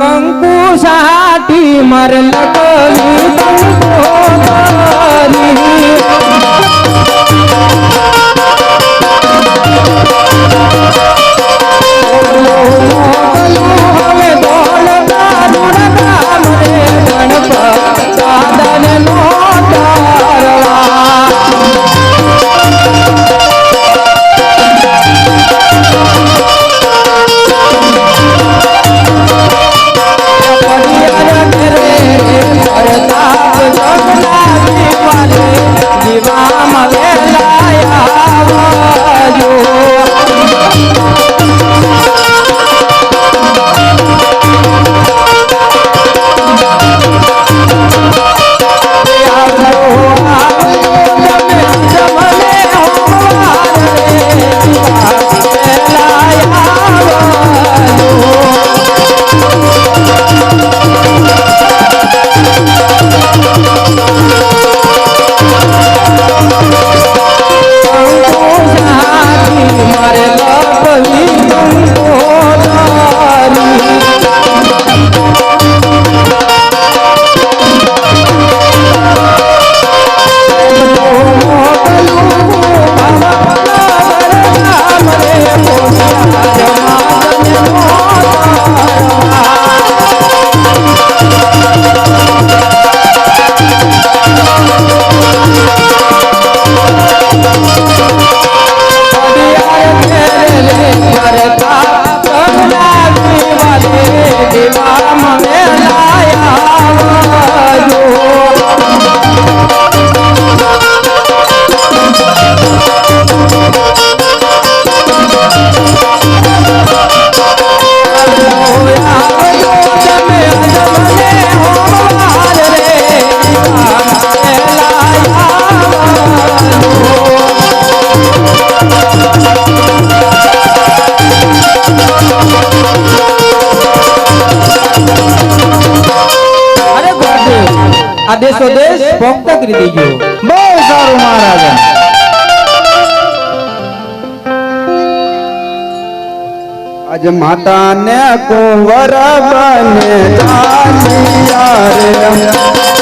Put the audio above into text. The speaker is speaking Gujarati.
કંકુ સાટી મર લગવી કંકુ મારે આ દેશો દેશ પોક્ત કરી દેજો. બહુ સારું મહારાજા. આજ માતા ને કુંવર બને ચાલિયા રે.